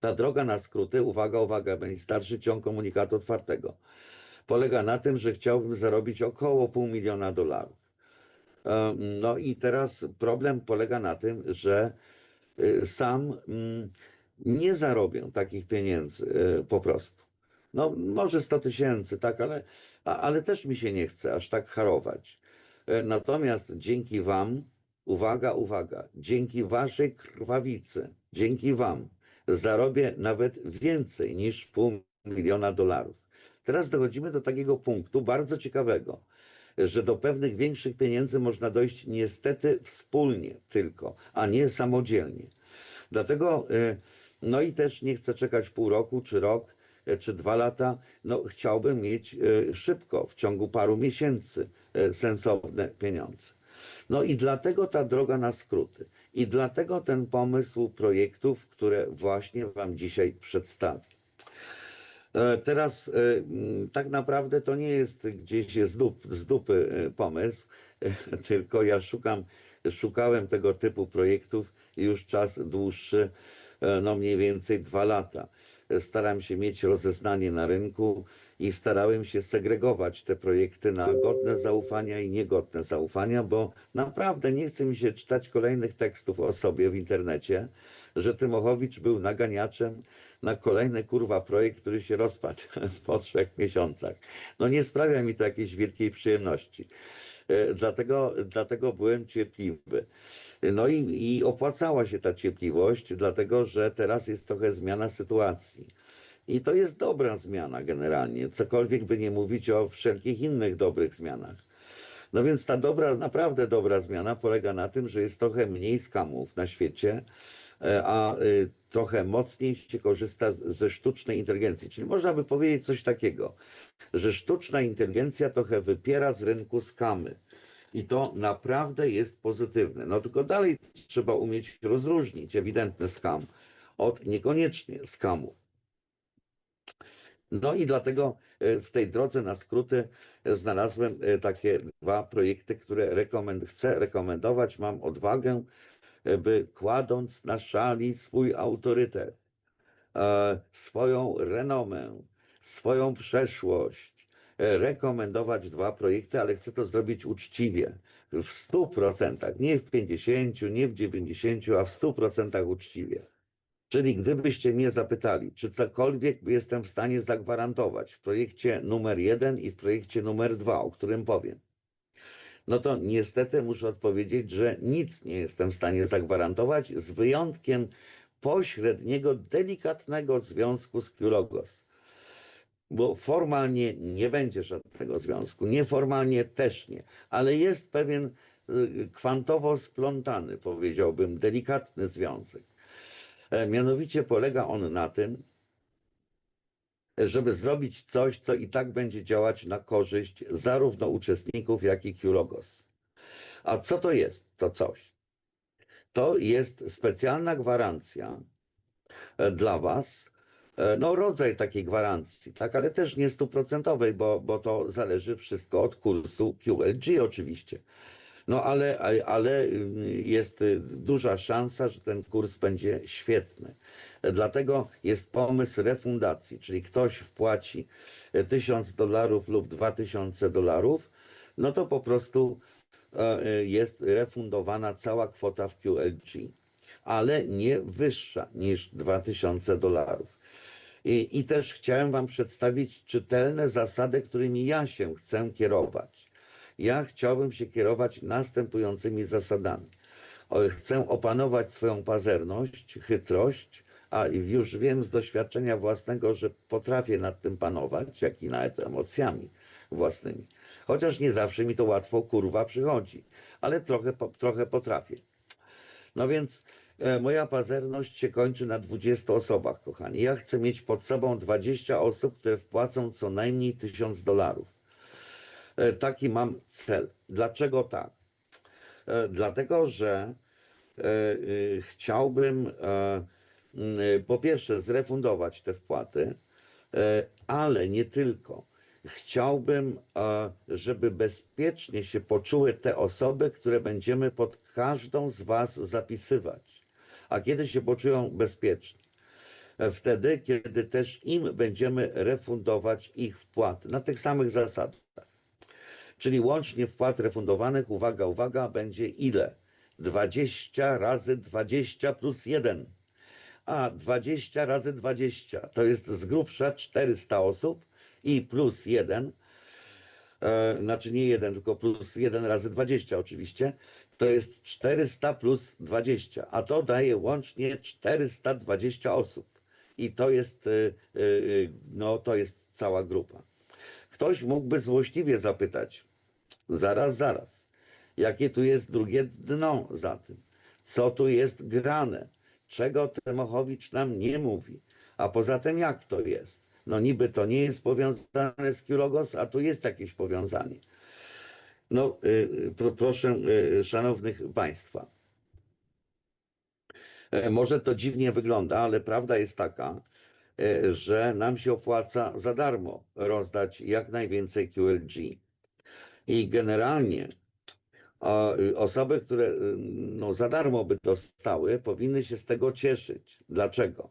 Ta droga na skróty, uwaga, uwaga, będzie starszy ciąg komunikatu otwartego. Polega na tym, że chciałbym zarobić około pół miliona dolarów. E, No i teraz problem polega na tym, że y, sam mm, nie zarobię takich pieniędzy y, po prostu. No może 100 tysięcy, tak, ale, ale też mi się nie chce aż tak harować. E, Natomiast dzięki Wam, uwaga, uwaga, dzięki Waszej krwawicy, dzięki Wam zarobię nawet więcej niż pół miliona dolarów. Teraz dochodzimy do takiego punktu bardzo ciekawego, że do pewnych większych pieniędzy można dojść niestety wspólnie tylko, a nie samodzielnie. Dlatego, y, no i też nie chcę czekać pół roku, czy rok, y, czy dwa lata. No, chciałbym mieć y, szybko, w ciągu paru miesięcy, sensowne pieniądze. No i dlatego ta droga na skróty. I dlatego ten pomysł projektów, które właśnie Wam dzisiaj przedstawię. E, Teraz e, tak naprawdę to nie jest gdzieś z, dup, z dupy e, pomysł, tylko ja szukam, szukałem tego typu projektów już czas dłuższy, no mniej więcej dwa lata. Staram się mieć rozeznanie na rynku i starałem się segregować te projekty na godne zaufania i niegodne zaufania, bo naprawdę nie chce mi się czytać kolejnych tekstów o sobie w internecie, że Tymochowicz był naganiaczem na kolejny kurwa projekt, który się rozpadł po trzech miesiącach. No nie sprawia mi to jakiejś wielkiej przyjemności. E, Dlatego, dlatego byłem cierpliwy. No i, i opłacała się ta cierpliwość, dlatego że teraz jest trochę zmiana sytuacji. I to jest dobra zmiana generalnie, cokolwiek by nie mówić o wszelkich innych dobrych zmianach. No więc ta dobra, naprawdę dobra zmiana polega na tym, że jest trochę mniej skamów na świecie, a y, trochę mocniej się korzysta ze sztucznej inteligencji. Czyli można by powiedzieć coś takiego, że sztuczna inteligencja trochę wypiera z rynku skamy. I to naprawdę jest pozytywne. No tylko dalej trzeba umieć rozróżnić ewidentny skam od niekoniecznie skamu. No i dlatego e, w tej drodze na skróty e, znalazłem e, takie dwa projekty, które rekomend chcę rekomendować. Mam odwagę, e, by kładąc na szali swój autorytet, e, swoją renomę, swoją przeszłość, e, rekomendować dwa projekty, ale chcę to zrobić uczciwie, w 100%, nie w 50, nie w 90, a w 100% uczciwie. Czyli gdybyście mnie zapytali, czy cokolwiek jestem w stanie zagwarantować w projekcie numer jeden i w projekcie numer dwa, o którym powiem, no to niestety muszę odpowiedzieć, że nic nie jestem w stanie zagwarantować, z wyjątkiem pośredniego, delikatnego związku z Qlogos. Bo formalnie nie będzie żadnego związku, nieformalnie też nie, ale jest pewien y, kwantowo splątany, powiedziałbym, delikatny związek. E, Mianowicie polega on na tym, żeby zrobić coś, co i tak będzie działać na korzyść zarówno uczestników, jak i Qlogos. A co to jest to coś? To jest specjalna gwarancja e, dla Was, e, no rodzaj takiej gwarancji, tak, ale też nie stuprocentowej, bo, bo to zależy wszystko od kursu QLG oczywiście. No ale, ale y, jest y, duża szansa, że ten kurs będzie świetny. Dlatego jest pomysł refundacji, czyli ktoś wpłaci 1000 dolarów lub 2000 dolarów, no to po prostu e, jest refundowana cała kwota w QLG, ale nie wyższa niż 2000 dolarów. I, I też chciałem Wam przedstawić czytelne zasady, którymi ja się chcę kierować. Ja chciałbym się kierować następującymi zasadami. Chcę opanować swoją pazerność, chytrość, a już wiem z doświadczenia własnego, że potrafię nad tym panować, jak i nawet emocjami własnymi. Chociaż nie zawsze mi to łatwo kurwa przychodzi, ale trochę, po- trochę potrafię. No więc e, moja pazerność się kończy na 20 osobach, kochani. Ja chcę mieć pod sobą 20 osób, które wpłacą co najmniej 1000 dolarów. E, Taki mam cel. Dlaczego tak? E, Dlatego, że e, e, chciałbym m, po pierwsze zrefundować te wpłaty, ale nie tylko. Chciałbym, żeby bezpiecznie się poczuły te osoby, które będziemy pod każdą z Was zapisywać. A kiedy się poczują bezpiecznie? wtedy, kiedy też im będziemy refundować ich wpłaty na tych samych zasadach. Czyli łącznie wpłat refundowanych, uwaga, uwaga, będzie ile? 20 razy 20 plus 1. A 20 razy 20 to jest z grubsza 400 osób i plus 1, e, znaczy nie 1, tylko plus 1 razy 20 oczywiście, to jest 400 plus 20, a to daje łącznie 420 osób. I to jest, e, e, no, to jest cała grupa. Ktoś mógłby złośliwie zapytać, zaraz, zaraz, jakie tu jest drugie dno za tym? Co tu jest grane? Czego Tymochowicz nam nie mówi? A poza tym jak to jest? No niby to nie jest powiązane z Kiulogos, a tu jest jakieś powiązanie. No, y, pro, proszę, y, szanownych państwa. E, Może to dziwnie wygląda, ale prawda jest taka, e, że nam się opłaca za darmo rozdać jak najwięcej QLG. I generalnie y, osoby, które y, no, za darmo by dostały, powinny się z tego cieszyć. Dlaczego?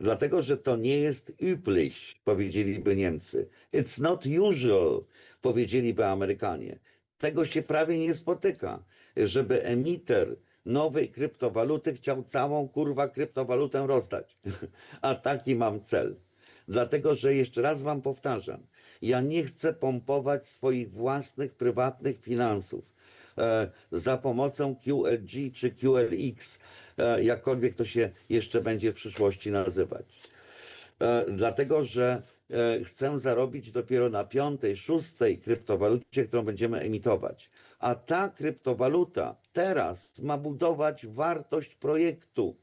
Dlatego, że to nie jest üblich, powiedzieliby Niemcy. It's not usual, powiedzieliby Amerykanie. Tego się prawie nie spotyka, żeby emiter nowej kryptowaluty chciał całą kurwa kryptowalutę rozdać. A taki mam cel. Dlatego, że jeszcze raz wam powtarzam, ja nie chcę pompować swoich własnych, prywatnych finansów e, za pomocą QLG czy QLX, e, jakkolwiek to się jeszcze będzie w przyszłości nazywać. E, dlatego, że chcę zarobić dopiero na piątej, szóstej kryptowalucie, którą będziemy emitować. A ta kryptowaluta teraz ma budować wartość projektu.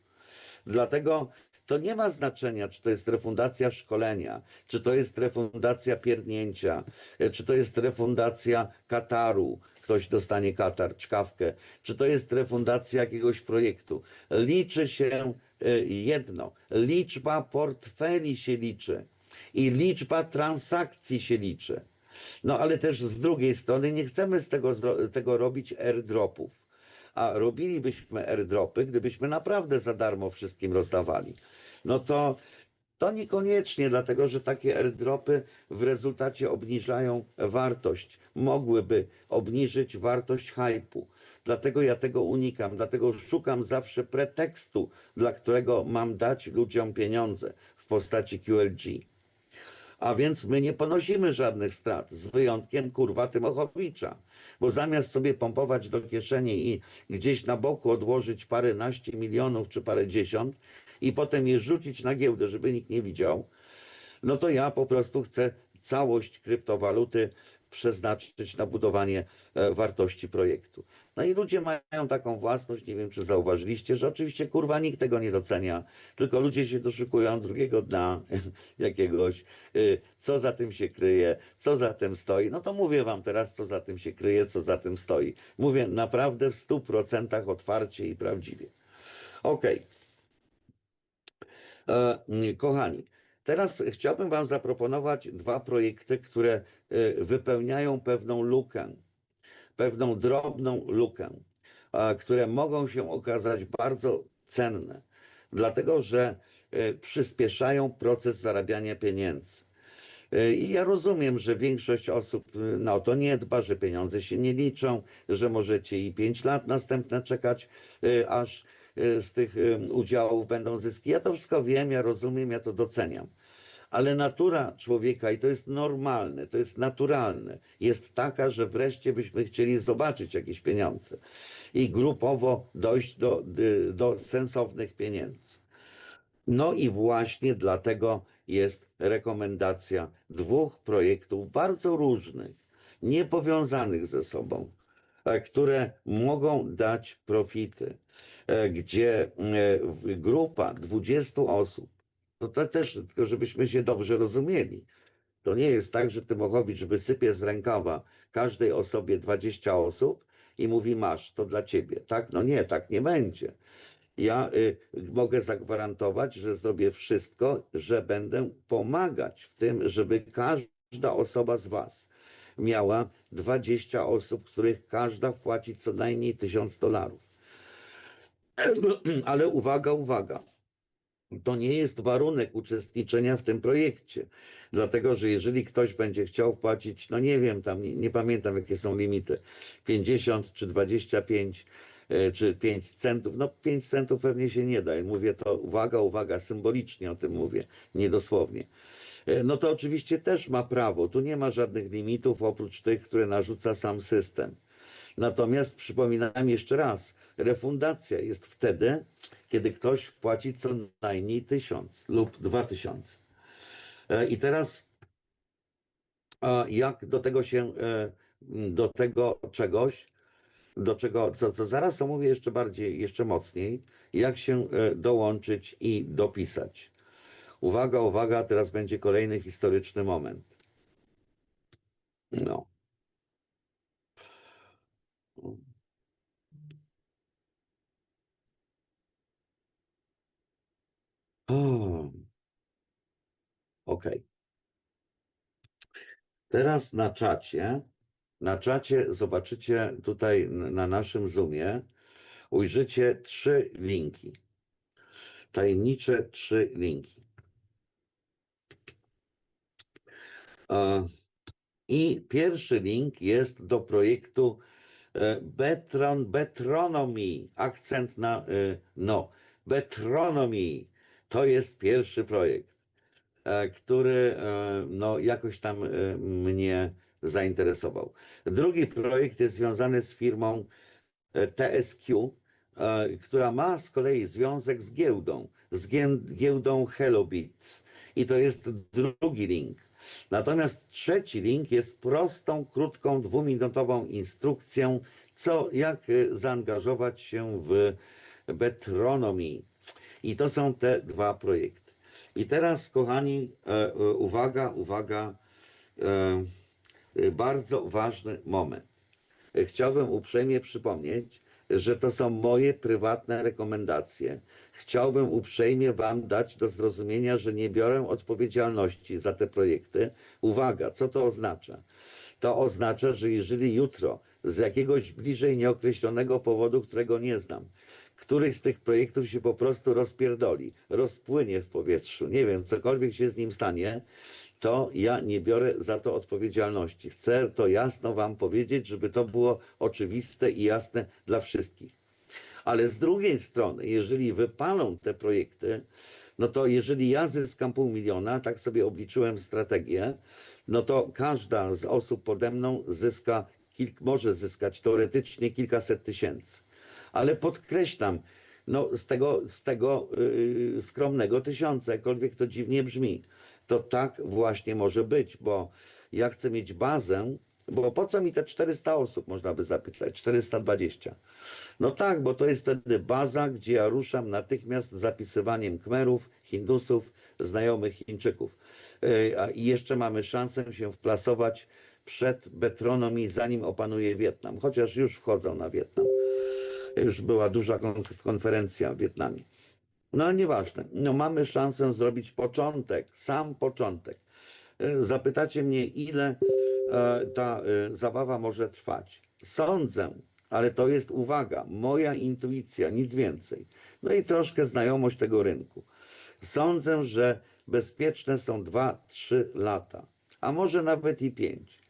Dlatego to nie ma znaczenia, czy to jest refundacja szkolenia, czy to jest refundacja pierdnięcia, e, czy to jest refundacja Kataru, ktoś dostanie Katar, czkawkę, czy to jest refundacja jakiegoś projektu. Liczy się e, jedno, liczba portfeli się liczy i liczba transakcji się liczy. No ale też z drugiej strony nie chcemy z tego, tego robić airdropów. A robilibyśmy airdropy, gdybyśmy naprawdę za darmo wszystkim rozdawali. No to to niekoniecznie, dlatego że takie airdropy w rezultacie obniżają wartość, mogłyby obniżyć wartość hypu. Dlatego ja tego unikam, dlatego szukam zawsze pretekstu, dla którego mam dać ludziom pieniądze w postaci QLG. A więc my nie ponosimy żadnych strat, z wyjątkiem kurwa Tymochowicza. Bo zamiast sobie pompować do kieszeni i gdzieś na boku odłożyć paręnaście milionów czy parę dziesiąt i potem je rzucić na giełdę, żeby nikt nie widział, no to ja po prostu chcę całość kryptowaluty przeznaczyć na budowanie e, wartości projektu. No i ludzie mają taką własność, nie wiem czy zauważyliście, że oczywiście kurwa nikt tego nie docenia, tylko ludzie się doszukują drugiego dna jakiegoś, y, co za tym się kryje, co za tym stoi. No to mówię wam teraz, co za tym się kryje, co za tym stoi. Mówię naprawdę w stu procentach otwarcie i prawdziwie. Okej. Mm, Kochani, teraz chciałbym Wam zaproponować dwa projekty, które e, wypełniają pewną lukę, pewną drobną lukę, które mogą się okazać bardzo cenne, dlatego że e, przyspieszają proces zarabiania pieniędzy. E, I ja rozumiem, że większość osób e, na to nie dba, że pieniądze się nie liczą, że możecie i 5 lat następne czekać, e, aż e, z tych e, udziałów będą zyski. Ja to wszystko wiem, ja rozumiem, ja to doceniam. Ale natura człowieka, i to jest normalne, to jest naturalne, jest taka, że wreszcie byśmy chcieli zobaczyć jakieś pieniądze i grupowo dojść do, do, do sensownych pieniędzy. No i właśnie dlatego jest rekomendacja dwóch projektów bardzo różnych, niepowiązanych ze sobą, które mogą dać profity, gdzie e, grupa 20 osób, to, to też, tylko żebyśmy się dobrze rozumieli, to nie jest tak, że Tymochowicz wysypie z rękawa każdej osobie 20 osób i mówi masz, to dla ciebie. Tak? No nie, tak nie będzie. Ja y, mogę zagwarantować, że zrobię wszystko, że będę pomagać w tym, żeby każda osoba z Was miała 20 osób, których każda wpłaci co najmniej 1000 dolarów. Ale uwaga, uwaga. to nie jest warunek uczestniczenia w tym projekcie. Dlatego, że jeżeli ktoś będzie chciał płacić, no nie wiem, tam nie, nie pamiętam jakie są limity, 50 czy 25 e, czy 5 centów, no 5 centów pewnie się nie da. I mówię to, uwaga, uwaga, symbolicznie o tym mówię, niedosłownie. E, No to oczywiście też ma prawo, tu nie ma żadnych limitów oprócz tych, które narzuca sam system. Natomiast przypominam jeszcze raz, refundacja jest wtedy, kiedy ktoś wpłaci co najmniej tysiąc lub dwa tysiące. E, I teraz jak do tego się, e, do tego czegoś, do czego, co, co zaraz omówię jeszcze bardziej, jeszcze mocniej, jak się e, dołączyć i dopisać. Uwaga, uwaga, teraz będzie kolejny historyczny moment. No. O. Okej. Teraz na czacie, na czacie zobaczycie tutaj na naszym Zoomie, ujrzycie trzy linki. Tajemnicze trzy linki. E, I pierwszy link jest do projektu e, Betron, Betronomy. Akcent na e, no. Betronomy. To jest pierwszy projekt, e, który e, no, jakoś tam e, mnie zainteresował. Drugi projekt jest związany z firmą TSQ, która ma z kolei związek z giełdą, z giełdą Hellobit. I to jest drugi link. Natomiast trzeci link jest prostą, krótką, dwuminutową instrukcją, co, jak zaangażować się w Betronomy. I to są te dwa projekty. I teraz, kochani, e, e, uwaga, uwaga, e, bardzo ważny moment. Chciałbym uprzejmie przypomnieć, że to są moje prywatne rekomendacje. Chciałbym uprzejmie Wam dać do zrozumienia, że nie biorę odpowiedzialności za te projekty. Uwaga, co to oznacza? To oznacza, że jeżeli jutro z jakiegoś bliżej nieokreślonego powodu, którego nie znam, któryś z tych projektów się po prostu rozpierdoli, rozpłynie w powietrzu, nie wiem, cokolwiek się z nim stanie, to ja nie biorę za to odpowiedzialności. Chcę to jasno Wam powiedzieć, żeby to było oczywiste i jasne dla wszystkich. Ale z drugiej strony, jeżeli wypalą te projekty, no to jeżeli ja zyskam pół miliona, tak sobie obliczyłem strategię, no to każda z osób pode mną zyska, może zyskać teoretycznie kilkaset tysięcy. Ale podkreślam, no z tego, z tego yy, skromnego tysiąca, jakkolwiek to dziwnie brzmi, to tak właśnie może być, bo ja chcę mieć bazę, bo po co mi te 400 osób, można by zapytać, 420. No tak, bo to jest wtedy baza, gdzie ja ruszam natychmiast zapisywaniem Kmerów, Hindusów, znajomych Chińczyków. A- I jeszcze mamy szansę się wplasować przed Betronomi, zanim opanuje Wietnam, chociaż już wchodzą na Wietnam. Już była duża kon- konferencja w Wietnamie. No ale nieważne. No mamy szansę zrobić początek, sam początek. E, Zapytacie mnie, ile e, ta e, zabawa może trwać. Sądzę, ale to jest uwaga, moja intuicja, nic więcej. No i troszkę znajomość tego rynku. Sądzę, że bezpieczne są 2-3 lata, a może nawet i 5.